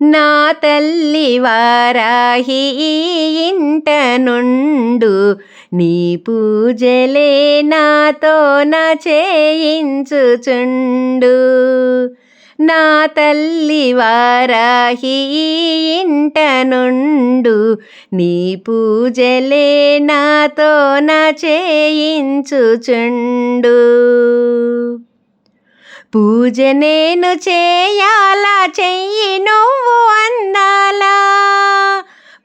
నా తల్లి వారాహి ఇంట నుండు నీ పూజలే నాతో నా చేయించుచుండు నా తల్లి వారాహి ఇంట నుండు నీ పూజలే నాతో నా చేయించుచుండు పూజ నేను చేయాలా చెయ్యి నువ్వు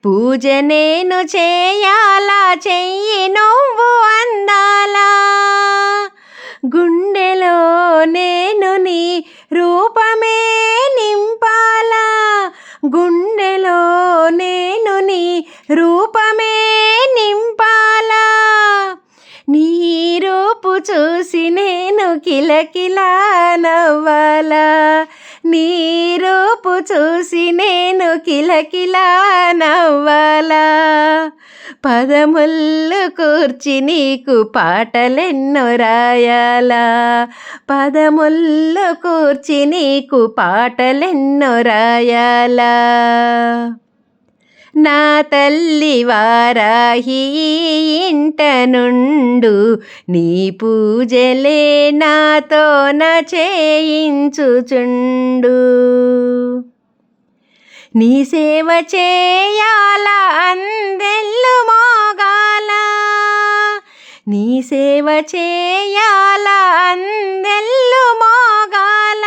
పూజ నేను చేయాలా? చెయ్యి నువ్వు అందాలా? గుండెలో నేను నీ రూపమే నింపాలా? గుండెలో నేను నీ రూపమే నింపాలా? నీ రూపు చూసి నేను కిలకిలా నవ్వాలా? నీ రూపు చూసి నేను కిలకిలా నవ్వాలా? పదముళ్ళు కూర్చి నీకు పాటలెన్నో రాయాలా? పదముళ్ళు కూర్చి నీకు పాటలెన్నో రాయాలా? నా తల్లి వారాహి ఇంట నుండు నీ పూజలే నాతో నా చేయించుచుండు నీ సేవ చేయాలా అందెల్లు మోగాల నీ సేవ చేయాలా అందెల్లు మోగాల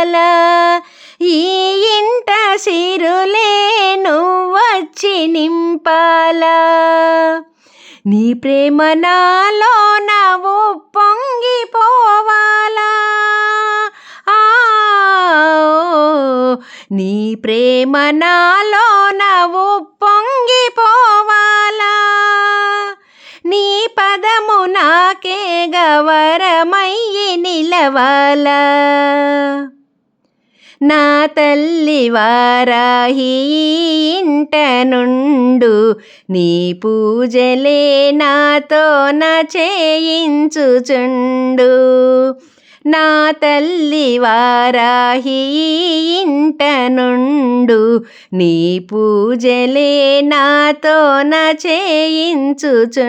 అలా ఈ ఇంట సిరులే నువ్వచ్చి నింపాలా? నీ ప్రేమ నాలో నవ్వు పొంగిపోవాలా? ఆ, నీ ప్రేమ నాలో నవ్వు పొంగిపోవాలా? నీ పదము నాకే గవరమయ్యి నిలవాలా? నా తల్లి వారాహి ఇంట నుండు నీ పూజలే నాతో నా చేయించుచుండు నా తల్లి వారాహి ఇంట నుండు నీ పూజలే నాతో నా చేయించుచుండు